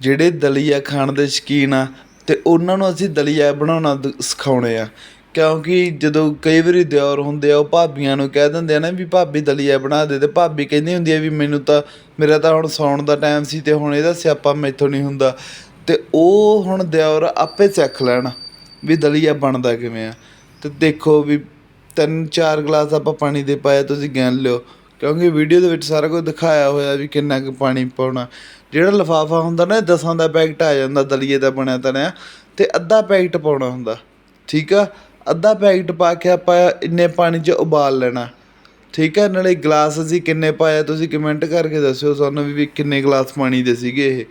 ਜਿਹੜੇ ਦਲੀਆ ਖਾਣ ਦੇ ਸ਼ੌਕੀਨ ਆ ਅਤੇ ਉਹਨਾਂ ਨੂੰ ਅਸੀਂ ਦਲੀਆ ਬਣਾਉਣਾ ਦ ਸਿਖਾਉਂਦੇ ਹਾਂ ਕਿਉਂਕਿ ਜਦੋਂ ਕਈ ਵਾਰੀ ਦਿਓਰ ਹੁੰਦੇ ਆ, ਉਹ ਭਾਬੀਆਂ ਨੂੰ ਕਹਿ ਦਿੰਦੇ ਆ ਨਾ ਵੀ ਭਾਬੀ ਦਲੀਆ ਬਣਾ ਦੇ ਅਤੇ ਭਾਬੀ ਕਹਿੰਦੀ ਹੁੰਦੀ ਆ ਵੀ ਮੈਨੂੰ ਤਾਂ, ਮੇਰਾ ਤਾਂ ਹੁਣ ਸੌਣ ਦਾ ਟਾਈਮ ਸੀ ਅਤੇ ਹੁਣ ਇਹਦਾ ਸਿਆਪਾ ਮੈਥੋਂ ਨਹੀਂ ਹੁੰਦਾ। ਅਤੇ ਉਹ ਹੁਣ ਦਿਓਰ ਆਪੇ ਸਿੱਖ ਲੈਣ ਵੀ ਦਲੀਆ ਬਣਦਾ ਕਿਵੇਂ ਆ। ਅਤੇ ਦੇਖੋ ਵੀ ਤਿੰਨ ਚਾਰ ਗਲਾਸ ਆਪਾਂ ਪਾਣੀ ਦੇ ਪਾਇਆ, ਤੁਸੀਂ ਗਿਣ ਲਿਓ। ਕਿਉਂਕਿ ਵੀਡੀਓ ਦੇ ਵਿੱਚ ਸਾਰਾ ਕੁਝ ਦਿਖਾਇਆ ਹੋਇਆ ਵੀ ਕਿੰਨਾ ਕੁ ਪਾਣੀ ਪਾਉਣਾ। ਜਿਹੜਾ ਲਿਫਾਫਾ ਹੁੰਦਾ ਨਾ, ਇਹ ਦਸਾਂ ਦਾ ਪੈਕਟ ਆ ਜਾਂਦਾ, ਦਲੀਏ ਦਾ ਬਣਿਆ ਤਣਿਆ ਅਤੇ ਅੱਧਾ ਪੈਕਟ ਪਾਉਣਾ ਹੁੰਦਾ। ਠੀਕ ਆ? ਅੱਧਾ ਪੈਕਟ ਪਾ ਕੇ ਆਪਾਂ ਇੰਨੇ ਪਾਣੀ 'ਚ ਉਬਾਲ ਲੈਣਾ। ਠੀਕ ਹੈ ਨਾਲੇ ਗਲਾਸ ਅਸੀਂ ਕਿੰਨੇ ਪਾਇਆ, ਤੁਸੀਂ ਕਮੈਂਟ ਕਰਕੇ ਦੱਸਿਓ ਸਾਨੂੰ ਵੀ ਵੀ ਕਿੰਨੇ ਗਲਾਸ ਪਾਣੀ ਦੇ ਸੀਗੇ ਇਹ।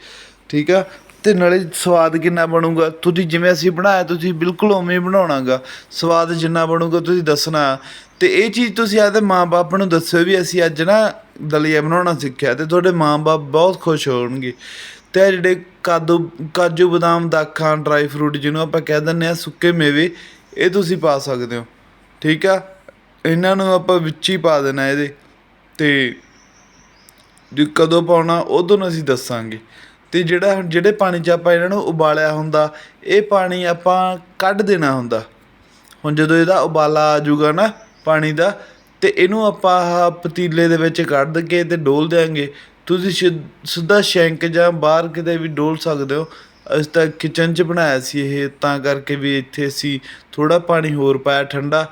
ਠੀਕ ਆ? ਅਤੇ ਨਾਲੇ ਸਵਾਦ ਕਿੰਨਾ ਬਣੂਗਾ? ਤੁਸੀਂ ਜਿਵੇਂ ਅਸੀਂ ਬਣਾਇਆ, ਤੁਸੀਂ ਬਿਲਕੁਲ ਉਵੇਂ ਬਣਾਉਣਾ ਗਾ ਸਵਾਦ ਜਿੰਨਾ ਬਣੂਗਾ, ਤੁਸੀਂ ਦੱਸਣਾ। ਅਤੇ ਇਹ ਚੀਜ਼ ਤੁਸੀਂ ਆਪਦੇ ਮਾਂ ਬਾਪ ਨੂੰ ਦੱਸਿਓ ਵੀ ਅਸੀਂ ਅੱਜ ਨਾ ਦਲੀਆ ਬਣਾਉਣਾ ਸਿੱਖਿਆ ਅਤੇ ਤੁਹਾਡੇ ਮਾਂ ਬਾਪ ਬਹੁਤ ਖੁਸ਼ ਹੋਣਗੇ। ਅਤੇ ਇਹ ਜਿਹੜੇ ਕਾਦੂ, ਕਾਜੂ ਬਦਾਮ, ਦਾਖਾਂ, ਡਰਾਈ ਫਰੂਟ ਜਿਹਨੂੰ ਆਪਾਂ ਕਹਿ ਦਿੰਦੇ ਹਾਂ, ਸੁੱਕੇ ਮੇਵੇ, ਇਹ ਤੁਸੀਂ ਪਾ ਸਕਦੇ ਹੋ। ਠੀਕ ਆ? ਇਹਨਾਂ ਨੂੰ ਆਪਾਂ ਵਿੱਚ ਹੀ ਪਾ ਦੇਣਾ ਇਹਦੇ। ਅਤੇ ਜੇ ਕਦੋਂ ਪਾਉਣਾ ਉਦੋਂ ਨੂੰ ਅਸੀਂ ਦੱਸਾਂਗੇ। ਅਤੇ ਜਿਹੜਾ ਹੁਣ ਜਿਹੜੇ ਪਾਣੀ 'ਚ ਆਪਾਂ ਇਹਨਾਂ ਨੂੰ ਉਬਾਲਿਆ ਹੁੰਦਾ, ਇਹ ਪਾਣੀ ਆਪਾਂ ਕੱਢ ਦੇਣਾ ਹੁੰਦਾ। ਹੁਣ ਜਦੋਂ ਇਹਦਾ ਉਬਾਲਾ ਆ ਜੂਗਾ ਨਾ ਪਾਣੀ ਦਾ ਅਤੇ ਇਹਨੂੰ ਆਪਾਂ ਆਹ ਪਤੀਲੇ ਦੇ ਵਿੱਚ ਕੱਢ ਕੇ ਅਤੇ ਡੋਲ੍ਹ ਦਿਆਂਗੇ। ਤੁਸੀਂ ਸਿ ਸਿੱਧਾ ਸ਼ੈਂਕ ਜਾਂ ਬਾਹਰ ਕਿਤੇ ਵੀ ਡੋਲ੍ਹ ਸਕਦੇ ਹੋ। ਅਸੀਂ ਤਾਂ ਕਿਚਨ 'ਚ ਬਣਾਇਆ ਸੀ ਇਹ, ਤਾਂ ਕਰਕੇ ਵੀ ਇੱਥੇ ਅਸੀਂ ਥੋੜ੍ਹਾ ਪਾਣੀ ਹੋਰ ਪਾਇਆ ਠੰਡਾ।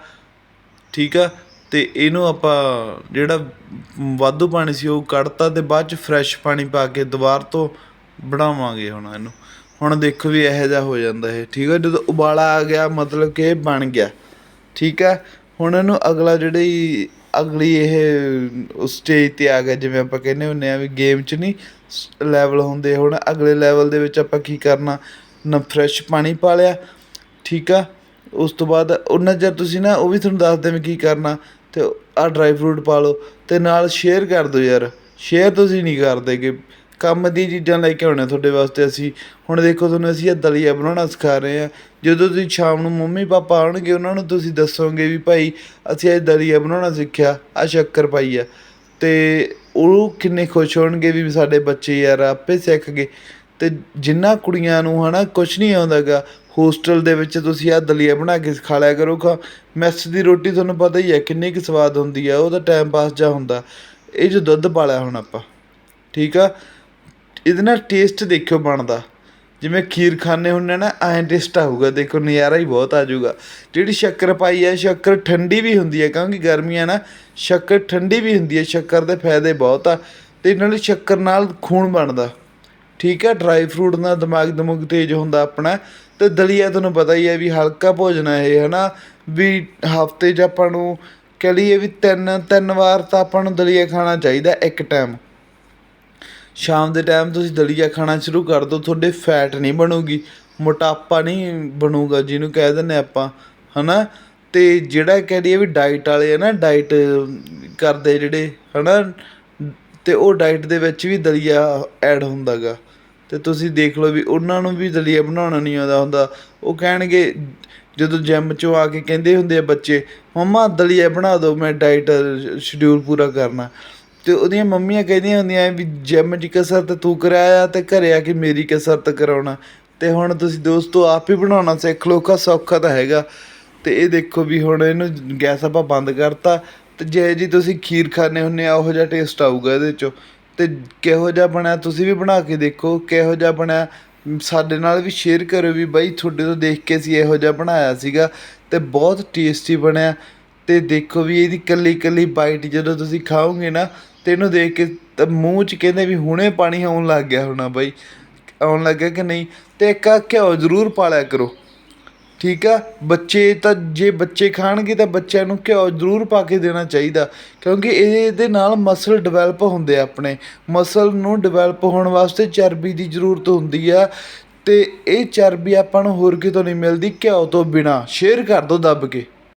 ਠੀਕ ਆ? ਅਤੇ ਇਹਨੂੰ ਆਪਾਂ ਜਿਹੜਾ ਵਾਧੂ ਪਾਣੀ ਸੀ ਉਹ ਕੱਢਤਾ ਅਤੇ ਬਾਅਦ 'ਚ ਫਰੈਸ਼ ਪਾਣੀ ਪਾ ਕੇ ਦੁਬਾਰਾ ਤੋਂ ਬਣਾਵਾਂਗੇ ਹੁਣ ਇਹਨੂੰ। ਹੁਣ ਦੇਖੋ ਵੀ ਇਹੋ ਜਿਹਾ ਹੋ ਜਾਂਦਾ ਇਹ। ਠੀਕ ਆ, ਜਦੋਂ ਉਬਾਲਾ ਆ ਗਿਆ, ਮਤਲਬ ਕਿ ਇਹ ਬਣ ਗਿਆ। ਠੀਕ ਆ? ਹੁਣ ਇਹਨੂੰ ਅਗਲਾ ਜਿਹੜੀ ਅਗਲੀ ਇਹ ਉਸ ਸਟੇਜ 'ਤੇ ਆ ਗਿਆ, ਜਿਵੇਂ ਆਪਾਂ ਕਹਿੰਦੇ ਹੁੰਦੇ ਆ ਵੀ ਗੇਮ 'ਚ ਨਹੀਂ ਲੈਵਲ ਹੁੰਦੇ। ਹੁਣ ਅਗਲੇ ਲੈਵਲ ਦੇ ਵਿੱਚ ਆਪਾਂ ਕੀ ਕਰਨਾ? ਨਾ ਫਰੈਸ਼ ਪਾਣੀ ਪਾ ਲਿਆ। ਠੀਕ ਆ? ਉਸ ਤੋਂ ਬਾਅਦ ਉਹਨਾਂ ਜਦ ਤੁਸੀਂ ਨਾ, ਉਹ ਵੀ ਤੁਹਾਨੂੰ ਦੱਸਦੇ ਮੈਂ ਕੀ ਕਰਨਾ। ਅਤੇ ਆਹ ਡਰਾਈ ਫਰੂਟ ਪਾ ਲਓ। ਅਤੇ ਨਾਲ ਸ਼ੇਅਰ ਕਰ ਦਿਓ ਯਾਰ। ਸ਼ੇਅਰ ਤੁਸੀਂ ਨਹੀਂ ਕਰਦੇ ਕਿ ਕੰਮ ਦੀ ਚੀਜ਼ਾਂ ਲੈ ਕੇ ਆਉਣੇ ਤੁਹਾਡੇ ਵਾਸਤੇ ਅਸੀਂ। ਹੁਣ ਦੇਖੋ ਤੁਹਾਨੂੰ ਅਸੀਂ ਇਹ ਦਲੀਆ ਬਣਾਉਣਾ ਸਿਖਾ ਰਹੇ ਹਾਂ। ਜਦੋਂ ਤੁਸੀਂ ਸ਼ਾਮ ਨੂੰ ਮੰਮੀ ਪਾਪਾ ਆਉਣਗੇ, ਉਹਨਾਂ ਨੂੰ ਤੁਸੀਂ ਦੱਸੋਗੇ ਵੀ ਭਾਈ ਅਸੀਂ ਅੱਜ ਦਲੀਆ ਬਣਾਉਣਾ ਸਿੱਖਿਆ ਆ ਸ਼ੱਕਰ ਪਾਈ ਆ। ਅਤੇ ਉਹ ਕਿੰਨੇ ਖੁਸ਼ ਹੋਣਗੇ ਵੀ ਸਾਡੇ ਬੱਚੇ ਯਾਰ ਆਪੇ ਸਿੱਖ ਗਏ। ਅਤੇ ਜਿਨ੍ਹਾਂ ਕੁੜੀਆਂ ਨੂੰ ਹੈ ਨਾ ਕੁਛ ਨਹੀਂ ਆਉਂਦਾ ਗਾ ਹੋਸਟਲ ਦੇ ਵਿੱਚ ਤੁਸੀਂ ਆਹ ਦਲੀਆ ਬਣਾ ਕੇ ਖਾ ਲਿਆ ਕਰੋ ਖਾ। ਮੈਸ ਦੀ ਰੋਟੀ ਤੁਹਾਨੂੰ ਪਤਾ ਹੀ ਹੈ ਕਿੰਨੀ ਕੁ ਸਵਾਦ ਹੁੰਦੀ ਆ, ਉਹਦਾ ਟਾਈਮ ਪਾਸ ਜਾ ਹੁੰਦਾ। ਇਹ ਜੋ ਦੁੱਧ ਪਾਲਿਆ ਹੁਣ ਆਪਾਂ, ਠੀਕ ਆ? ਇਹਦੇ ਨਾਲ ਟੇਸਟ ਦੇਖਿਓ ਬਣਦਾ। ਜਿਵੇਂ ਖੀਰ ਖਾਂਦੇ ਹੁੰਦੇ ਨਾ, ਐਂ ਟੇਸਟ ਆਊਗਾ। ਦੇਖੋ, ਨਜ਼ਾਰਾ ਹੀ ਬਹੁਤ ਆ ਜਾਊਗਾ। ਜਿਹੜੀ ਸ਼ੱਕਰ ਪਾਈ ਹੈ ਸ਼ੱਕਰ ਠੰਡੀ ਵੀ ਹੁੰਦੀ ਹੈ ਕਿਉਂਕਿ ਗਰਮੀਆਂ ਨਾ ਸ਼ੱਕਰ ਠੰਡੀ ਵੀ ਹੁੰਦੀ ਹੈ ਸ਼ੱਕਰ ਦੇ ਫਾਇਦੇ ਬਹੁਤ ਆ ਅਤੇ ਨਾਲੇ ਸ਼ੱਕਰ ਨਾਲ ਖੂਨ ਬਣਦਾ। ਠੀਕ ਹੈ ਡਰਾਈ ਫਰੂਟ ਨਾਲ ਦਿਮਾਗ ਦਮੁਗ ਤੇਜ਼ ਹੁੰਦਾ ਆਪਣਾ। ਅਤੇ ਦਲੀਆ ਤੁਹਾਨੂੰ ਪਤਾ ਹੀ ਹੈ ਵੀ ਹਲਕਾ ਭੋਜਨ ਹੈ ਇਹ ਹੈ ਨਾ ਵੀ ਹਫ਼ਤੇ 'ਚ ਆਪਾਂ ਨੂੰ ਕਹਿ ਲਈਏ ਵੀ ਤਿੰਨ ਤਿੰਨ ਵਾਰ ਤਾਂ ਆਪਾਂ ਨੂੰ ਦਲੀਆ ਖਾਣਾ ਚਾਹੀਦਾ ਇੱਕ ਟਾਈਮ ਸ਼ਾਮ ਦੇ ਟਾਈਮ ਤੁਸੀਂ ਦਲੀਆ ਖਾਣਾ ਸ਼ੁਰੂ ਕਰ ਦਿਓ, ਤੁਹਾਡੇ ਫੈਟ ਨਹੀਂ ਬਣੂਗੀ, ਮੋਟਾਪਾ ਨਹੀਂ ਬਣੂਗਾ ਜਿਹਨੂੰ ਕਹਿ ਦਿੰਦੇ ਆਪਾਂ ਹੈ ਨਾ ਅਤੇ ਜਿਹੜਾ ਕਹਿ ਦਈਏ ਵੀ ਡਾਈਟ ਵਾਲੇ ਆ ਨਾ ਡਾਈਟ ਕਰਦੇ ਜਿਹੜੇ ਹੈ ਨਾ ਅਤੇ ਉਹ ਡਾਈਟ ਦੇ ਵਿੱਚ ਵੀ ਦਲੀਆ ਐਡ ਹੁੰਦਾ ਗਾ ਅਤੇ ਤੁਸੀਂ ਦੇਖ ਲਓ ਵੀ ਉਹਨਾਂ ਨੂੰ ਵੀ ਦਲੀਆ ਬਣਾਉਣਾ ਨਹੀਂ ਆਉਂਦਾ ਹੁੰਦਾ। ਉਹ ਕਹਿਣਗੇ, ਜਦੋਂ ਜਿਮ 'ਚੋਂ ਆ ਕੇ ਕਹਿੰਦੇ ਹੁੰਦੇ ਆ ਬੱਚੇ, ਮੰਮਾ, ਦਲੀਆ ਬਣਾ ਦਿਓ, ਮੈਂ ਡਾਈਟ ਸ਼ਡਿਊਲ ਪੂਰਾ ਕਰਨਾ। ਅਤੇ ਉਹਦੀਆਂ ਮੰਮੀਆਂ ਕਹਿੰਦੀਆਂ ਹੁੰਦੀਆਂ ਵੀ ਜਿਮ 'ਚ ਕਸਰਤ ਤੂੰ ਕਰਾਇਆ ਅਤੇ ਘਰ ਆ ਕੇ ਮੇਰੀ ਕਸਰਤ ਕਰਾਉਣਾ। ਅਤੇ ਹੁਣ ਤੁਸੀਂ ਦੋਸਤੋ ਆਪ ਹੀ ਬਣਾਉਣਾ ਸਿੱਖ ਲਓ, ਔਖਾ ਸੌਖਾ ਤਾਂ ਹੈਗਾ। ਅਤੇ ਇਹ ਦੇਖੋ ਵੀ ਹੁਣ ਇਹਨੂੰ ਗੈਸ ਆਪਾਂ ਬੰਦ ਕਰਤਾ। ਅਤੇ ਜੇ ਜੀ ਤੁਸੀਂ ਖੀਰ ਖਾਂਦੇ ਹੁੰਦੇ ਆ, ਉਹੋ ਜਿਹਾ ਟੇਸਟ ਆਊਗਾ ਇਹਦੇ 'ਚੋਂ। ਅਤੇ ਕਿਹੋ ਜਿਹਾ ਬਣਿਆ ਤੁਸੀਂ ਵੀ ਬਣਾ ਕੇ ਦੇਖੋ, ਕਿਹੋ ਜਿਹਾ ਬਣਿਆ। ਸਾਡੇ ਨਾਲ ਵੀ ਸ਼ੇਅਰ ਕਰਿਓ ਵੀ ਬਾਈ, ਤੁਹਾਡੇ ਤੋਂ ਦੇਖ ਕੇ ਅਸੀਂ ਇਹੋ ਜਿਹਾ ਬਣਾਇਆ ਸੀਗਾ। ਅਤੇ ਬਹੁਤ ਟੇਸਟੀ ਬਣਿਆ। ਅਤੇ ਦੇਖੋ ਵੀ ਇਹਦੀ ਇਕੱਲੀ ਇਕੱਲੀ ਬਾਈਟ ਜਦੋਂ ਤੁਸੀਂ ਖਾਓਗੇ ਨਾ ਅਤੇ ਇਹਨੂੰ ਦੇਖ ਕੇ ਤਾਂ ਮੂੰਹ 'ਚ ਕਹਿੰਦੇ ਵੀ ਹੁਣੇ ਪਾਣੀ ਆਉਣ ਲੱਗ ਗਿਆ ਹੋਣਾ ਬਾਈ। ਆਉਣ ਲੱਗਿਆ ਕਿ ਨਹੀਂ? ਅਤੇ ਇੱਕ ਆ ਘਿਓ ਜ਼ਰੂਰ ਪਾ ਲਿਆ ਕਰੋ। ਠੀਕ ਆ? ਬੱਚੇ ਤਾਂ ਜੇ ਬੱਚੇ ਖਾਣਗੇ ਤਾਂ ਬੱਚਿਆਂ ਨੂੰ ਘਿਓ ਜ਼ਰੂਰ ਪਾ ਕੇ ਦੇਣਾ ਚਾਹੀਦਾ। ਕਿਉਂਕਿ ਇਹ ਇਹਦੇ ਨਾਲ ਮਸਲ ਡਿਵੈਲਪ ਹੁੰਦੇ ਆ ਆਪਣੇ। ਮਸਲ ਨੂੰ ਡਿਵੈਲਪ ਹੋਣ ਵਾਸਤੇ ਚਰਬੀ ਦੀ ਜ਼ਰੂਰਤ ਹੁੰਦੀ ਆ। ਅਤੇ ਇਹ ਚਰਬੀ ਆਪਾਂ ਨੂੰ ਹੋਰ ਕਿਤੋਂ ਨਹੀਂ ਮਿਲਦੀ ਘਿਓ ਤੋਂ ਬਿਨਾਂ। ਸ਼ੇਅਰ ਕਰ ਦਿਓ ਦੱਬ ਕੇ।